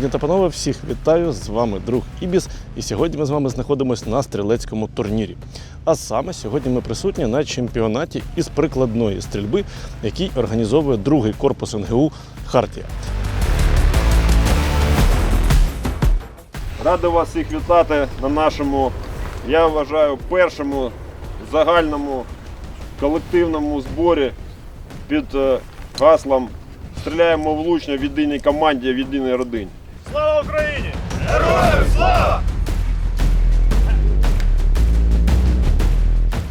Пані та панове, всіх вітаю! З вами друг Ібіс. І сьогодні ми з вами знаходимося на стрілецькому турнірі. А саме сьогодні ми присутні на чемпіонаті із прикладної стрільби, який організовує другий корпус НГУ Хартія. Радий вас всіх вітати на нашому, я вважаю, першому загальному колективному зборі під е, гаслом Стріляємо влучно в єдиній команді, в єдиній родині. Слава Україні! Героям слава!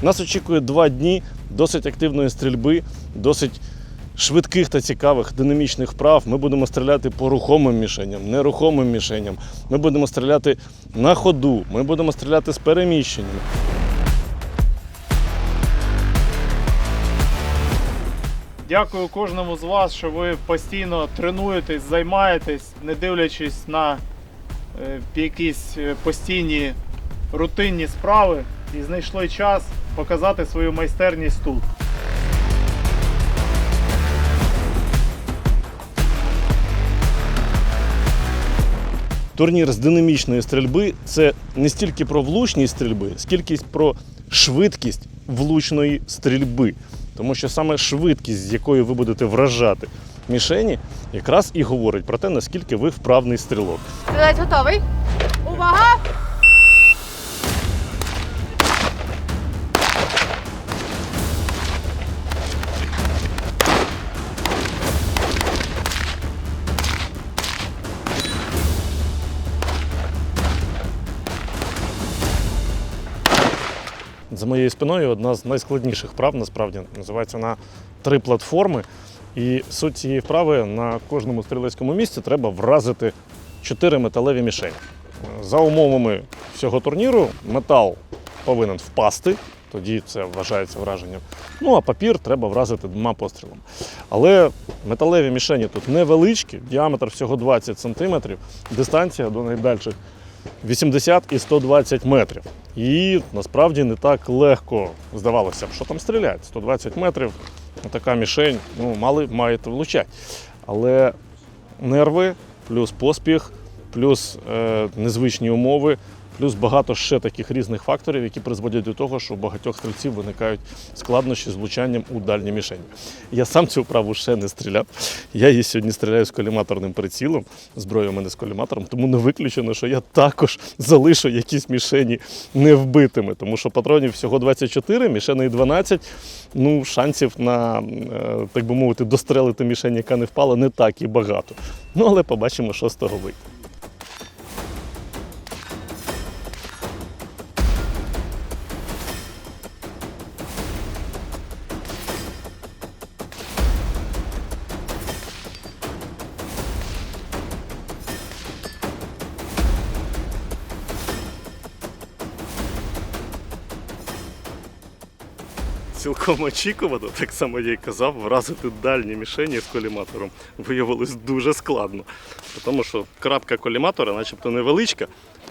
Нас очікує два дні досить активної стрільби, досить швидких та цікавих динамічних вправ. Ми будемо стріляти по рухомим мішеням, нерухомим мішеням. Ми будемо стріляти на ходу, ми будемо стріляти з переміщеннями. Дякую кожному з вас, що ви постійно тренуєтесь, займаєтесь, не дивлячись на е, якісь е, постійні рутинні справи і знайшли час показати свою майстерність тут. Турнір з динамічної стрільби це не стільки про влучність стрільби, скільки про швидкість влучної стрільби. Тому що саме швидкість, з якою ви будете вражати мішені, якраз і говорить про те, наскільки ви вправний стрілок. Стрілець готовий. Увага! За моєю спиною одна з найскладніших вправ, насправді називається на три платформи. І суть цієї вправи на кожному стрілецькому місці треба вразити чотири металеві мішені. За умовами всього турніру метал повинен впасти, тоді це вважається враженням. Ну а папір треба вразити двома пострілами. Але металеві мішені тут невеличкі, діаметр всього 20 см, дистанція до найдальших 80 і 120 метрів. І насправді не так легко здавалося б, що там стріляють. 120 метрів, така мішень, ну, мали маєте влучати. Але нерви, плюс поспіх, плюс е, незвичні умови, плюс багато ще таких різних факторів, які призводять до того, що у багатьох стрільців виникають складнощі з влучанням у дальні мішені. Я сам цю вправу ще не стріляв. Я її сьогодні стріляю з коліматорним прицілом. Зброя у мене з коліматором, тому не виключено, що я також залишу якісь мішені невбитими, тому що патронів всього 24, мішеней 12. Ну, шансів на, е, так би мовити, дострелити мішень, яка не впала, не так і багато. Ну, але побачимо, що з того вийде. Цілком очікувано, так само я й казав, вразити дальні мішені з коліматором виявилось дуже складно. Тому що крапка коліматора, начебто невеличка,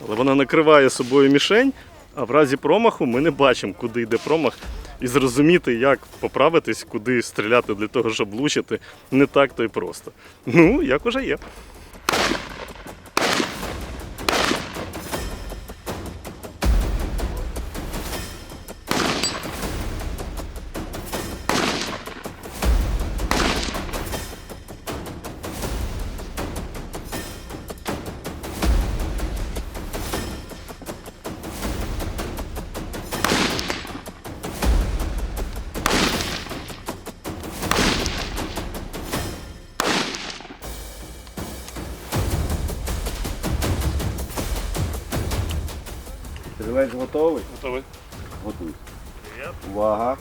але вона накриває собою мішень, а в разі промаху ми не бачимо, куди йде промах. І зрозуміти, як поправитись, куди стріляти для того, щоб влучити, не так то й просто. Ну, як уже є. Стрілець готовий? Готовий? Готуй. Увага.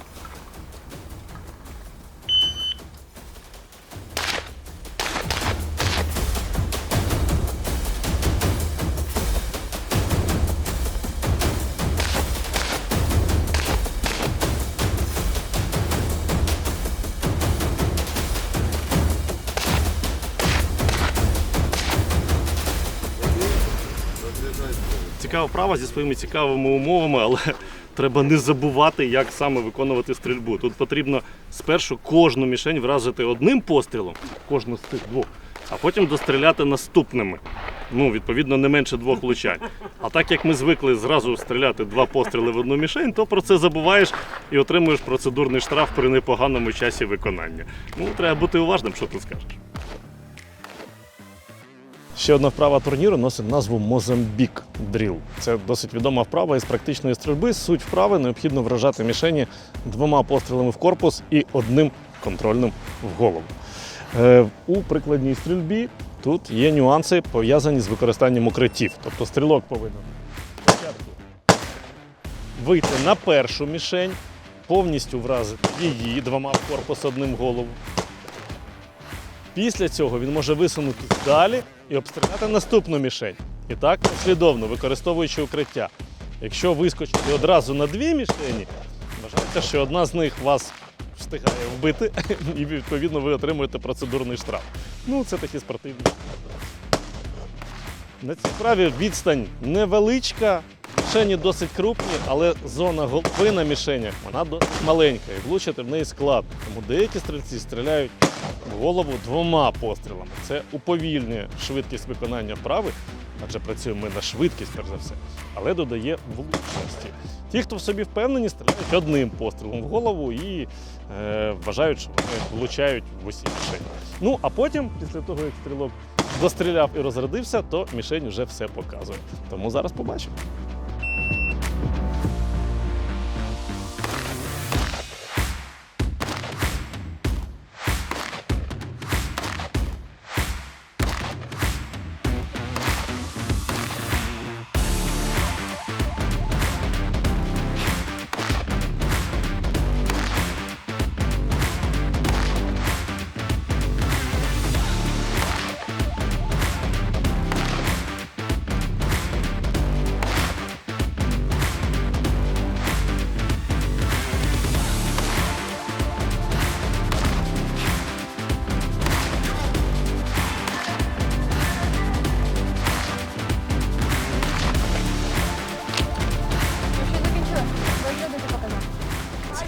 Цікава вправа зі своїми цікавими умовами, але треба не забувати, як саме виконувати стрільбу. Тут потрібно спершу кожну мішень вразити одним пострілом, кожну з цих двох, а потім достріляти наступними. Ну, відповідно, не менше двох влучань. А так як ми звикли зразу стріляти два постріли в одну мішень, то про це забуваєш і отримуєш процедурний штраф при непоганому часі виконання. Ну, треба бути уважним, що ти скажеш. Ще одна вправа турніру носить назву Мозамбік Дріл. Це досить відома вправа із практичної стрільби. Суть вправи необхідно вражати мішені двома пострілами в корпус і одним контрольним в голову. Е, у прикладній стрільбі тут є нюанси пов'язані з використанням укриттів. Тобто стрілок повинен спочатку вийти на першу мішень, повністю вразити її двома в корпус одним в голову. Після цього він може висунутися далі і обстріляти наступну мішень. І так послідовно, використовуючи укриття. Якщо вискочити одразу на дві мішені, вважається, що одна з них вас встигає вбити, і відповідно ви отримуєте процедурний штраф. Ну, це такі спортивні. На цій вправі відстань невеличка, мішені досить крупні, але зона голови на мішенях вона досить маленька і влучити в неї складно. Тому деякі стрільці стріляють в голову двома пострілами. Це уповільнює швидкість виконання вправи, адже працюємо ми на швидкість, перш за все, але додає влучності. Ті, хто в собі впевнені, стріляють одним пострілом в голову і е, вважають, що вони влучають в усі мішені. Ну а потім, після того, як стрілок достріляв і розрядився, то мішень вже все показує. Тому зараз побачимо.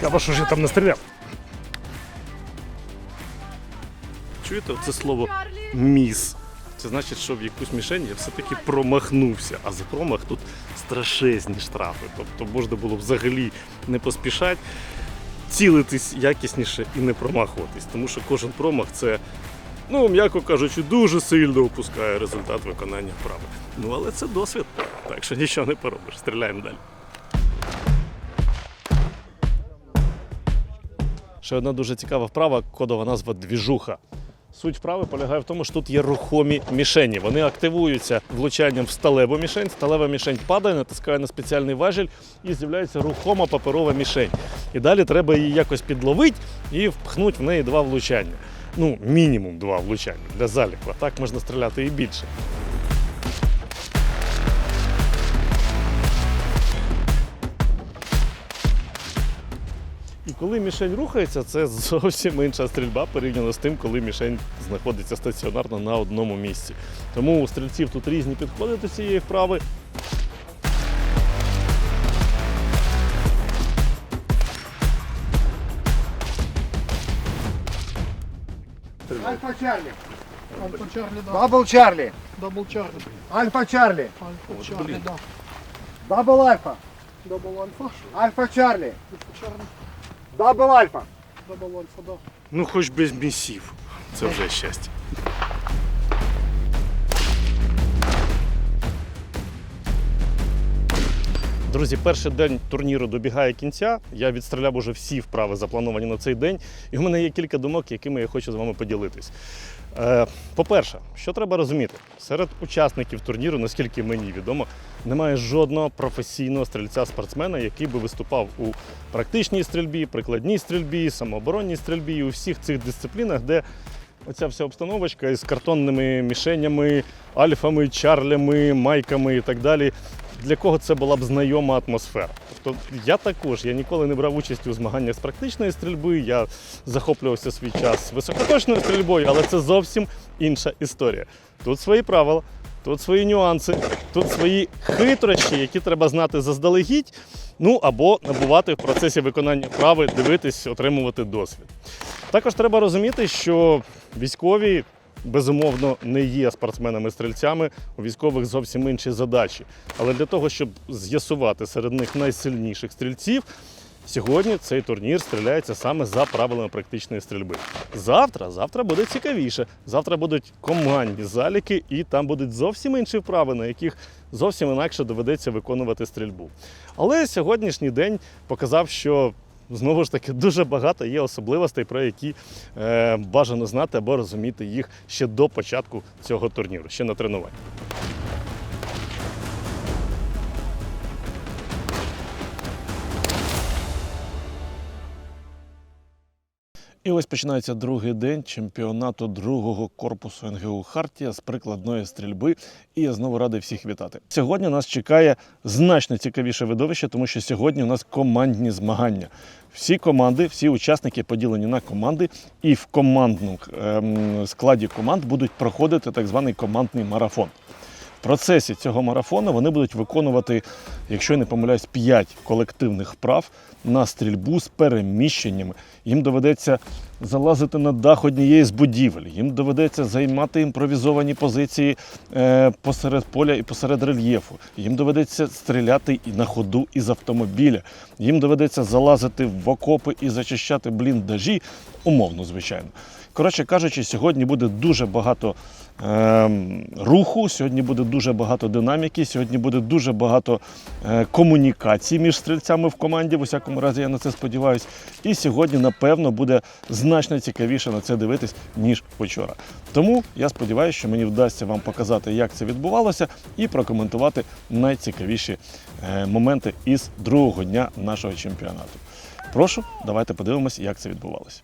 Цікаво, що ж я там настріляв. Чуєте це слово міс? Це значить, що в якусь мішень я все-таки промахнувся, а за промах тут страшезні штрафи. Тобто можна було взагалі не поспішати, цілитись якісніше і не промахуватись. Тому що кожен промах це, ну, м'яко кажучи, дуже сильно опускає результат виконання вправи. Ну, але це досвід, так що нічого не поробиш. Стріляємо далі. Ще одна дуже цікава вправа, кодова назва двіжуха. Суть вправи полягає в тому, що тут є рухомі мішені. Вони активуються влучанням в сталеву мішень. Сталева мішень падає, натискає на спеціальний важіль і з'являється рухома паперова мішень. І далі треба її якось підловити і впхнути в неї два влучання. Ну, мінімум два влучання для заліку. А так можна стріляти і більше. Коли мішень рухається, це зовсім інша стрільба порівняно з тим, коли мішень знаходиться стаціонарно на одному місці. Тому у стрільців тут різні підходи до цієї вправи. Альфа Чарли. Альфа Чарлі, да. Дабл Чарли. Дабл Чарлі. Альфа Чарли. Альфа Чарлі, да. Дабл Альфа. Дабл Альфа. Альфа Чарли. Альфа Чарлі. Дабл Альфа. Дабл Альфа, да. Ну, хоч без місів. Це вже щастя. Друзі, перший день турніру добігає кінця. Я відстріляв уже всі вправи, заплановані на цей день. І в мене є кілька думок, якими я хочу з вами поділитись. Е, по-перше, що треба розуміти, серед учасників турніру, наскільки мені відомо, немає жодного професійного стрільця-спортсмена, який би виступав у практичній стрільбі, прикладній стрільбі, самооборонній стрільбі у всіх цих дисциплінах, де оця вся обстановочка із картонними мішенями, альфами, чарлями, майками і так далі. Для кого це була б знайома атмосфера? Тобто я також я ніколи не брав участь у змаганнях з практичної стрільби. Я захоплювався свій час високоточною стрільбою, але це зовсім інша історія. Тут свої правила, тут свої нюанси, тут свої хитрощі, які треба знати заздалегідь. Ну або набувати в процесі виконання вправи, дивитись, отримувати досвід. Також треба розуміти, що військові безумовно не є спортсменами-стрільцями. У військових зовсім інші задачі. Але для того, щоб з'ясувати серед них найсильніших стрільців, Сьогодні цей турнір стріляється саме за правилами практичної стрільби. Завтра, завтра буде цікавіше. Завтра будуть командні заліки, і там будуть зовсім інші вправи, на яких зовсім інакше доведеться виконувати стрільбу. Але сьогоднішній день показав, що знову ж таки дуже багато є особливостей, про які е, бажано знати або розуміти їх ще до початку цього турніру, ще на тренуванні. І ось починається другий день чемпіонату другого корпусу НГУ Хартія з прикладної стрільби. І я знову радий всіх вітати. Сьогодні нас чекає значно цікавіше видовище, тому що сьогодні у нас командні змагання. Всі команди, всі учасники поділені на команди, і в командному ем, складі команд будуть проходити так званий командний марафон. Процесі цього марафону вони будуть виконувати, якщо я не помиляюсь, 5 колективних вправ на стрільбу з переміщеннями. Їм доведеться залазити на дах однієї з будівель, їм доведеться займати імпровізовані позиції е, посеред поля і посеред рельєфу. Їм доведеться стріляти і на ходу із автомобіля. Їм доведеться залазити в окопи і зачищати бліндажі, умовно, звичайно. Коротше кажучи, сьогодні буде дуже багато ем, руху, сьогодні буде дуже багато динаміки, сьогодні буде дуже багато е, комунікацій між стрільцями в команді. В усякому разі, я на це сподіваюся. І сьогодні, напевно, буде значно цікавіше на це дивитись, ніж вчора. Тому я сподіваюся, що мені вдасться вам показати, як це відбувалося, і прокоментувати найцікавіші е, моменти із другого дня нашого чемпіонату. Прошу, давайте подивимось, як це відбувалося.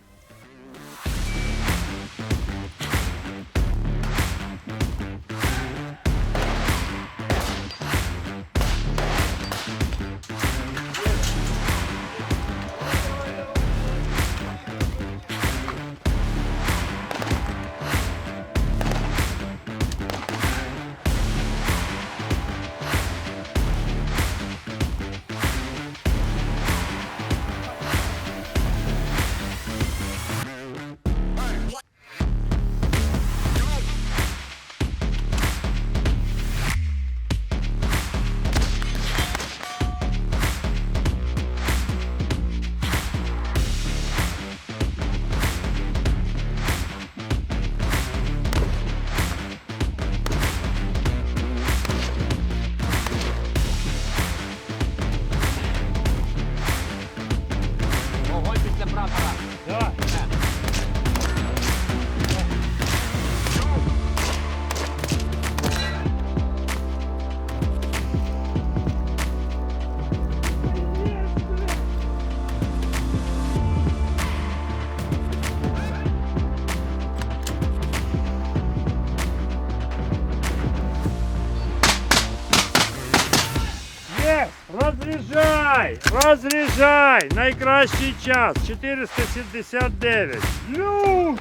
Розряджай! Розряджай! Найкращий час 479. Ну!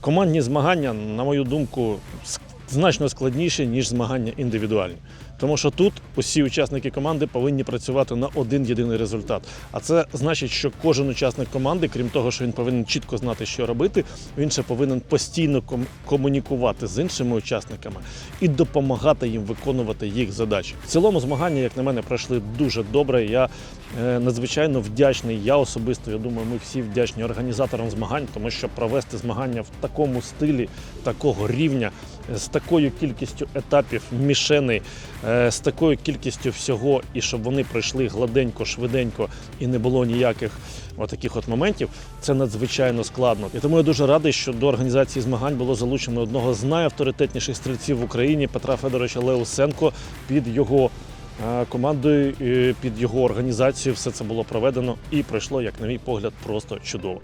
Командні змагання, на мою думку, значно складніші, ніж змагання індивідуальні. Тому що тут усі учасники команди повинні працювати на один єдиний результат. А це значить, що кожен учасник команди, крім того, що він повинен чітко знати, що робити, він ще повинен постійно ком- комунікувати з іншими учасниками і допомагати їм виконувати їх задачі. В цілому змагання, як на мене, пройшли дуже добре. Я е, надзвичайно вдячний. Я особисто, я думаю, ми всі вдячні організаторам змагань, тому що провести змагання в такому стилі, такого рівня, з такою кількістю етапів, мішеней, з такою кількістю всього, і щоб вони пройшли гладенько, швиденько і не було ніяких отаких от моментів, це надзвичайно складно. І тому я дуже радий, що до організації змагань було залучено одного з найавторитетніших стрільців в Україні Петра Федоровича Леусенко під його. е, Командою під його організацією все це було проведено і пройшло, як на мій погляд, просто чудово.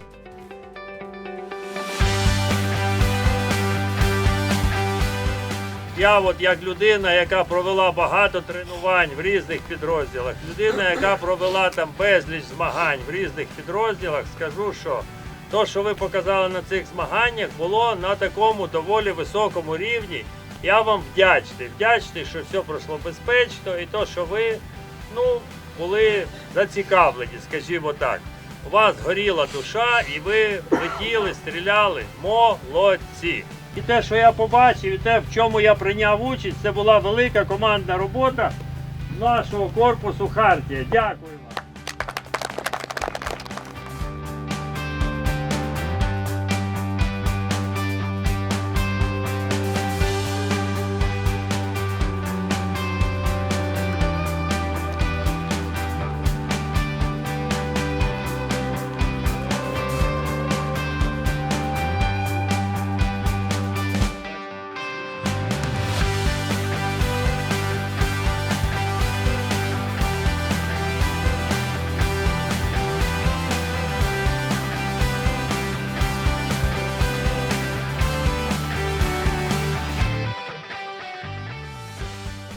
Я от як людина, яка провела багато тренувань в різних підрозділах, людина, яка провела там безліч змагань в різних підрозділах, скажу, що то, що ви показали на цих змаганнях, було на такому доволі високому рівні. Я вам вдячний. Вдячний, що все пройшло безпечно, і то, що ви ну, були зацікавлені, скажімо так. У вас горіла душа, і ви летіли, стріляли. Молодці! І те, що я побачив, і те, в чому я прийняв участь, це була велика командна робота нашого корпусу Хартія. Дякую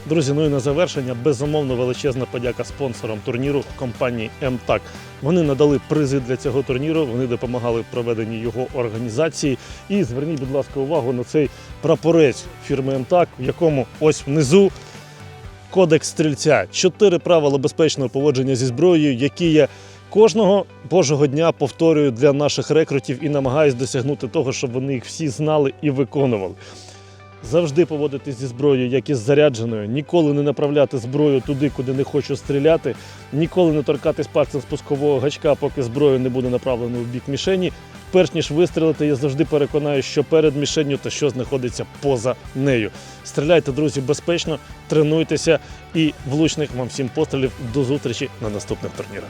Друзі, ну і на завершення безумовно величезна подяка спонсорам турніру компанії МТАК. Вони надали призи для цього турніру, вони допомагали в проведенні його організації. І зверніть, будь ласка, увагу на цей прапорець фірми МТАК, в якому ось внизу кодекс стрільця. Чотири правила безпечного поводження зі зброєю, які я кожного божого дня повторюю для наших рекрутів і намагаюсь досягнути того, щоб вони їх всі знали і виконували. Завжди поводитись зі зброєю, як із зарядженою, ніколи не направляти зброю туди, куди не хочу стріляти, ніколи не торкатись пальцем спускового гачка, поки зброя не буде направлена в бік мішені. Перш ніж вистрілити, я завжди переконаю, що перед мішенню та що знаходиться поза нею. Стріляйте, друзі, безпечно, тренуйтеся і влучних вам всім пострілів. До зустрічі на наступних турнірах.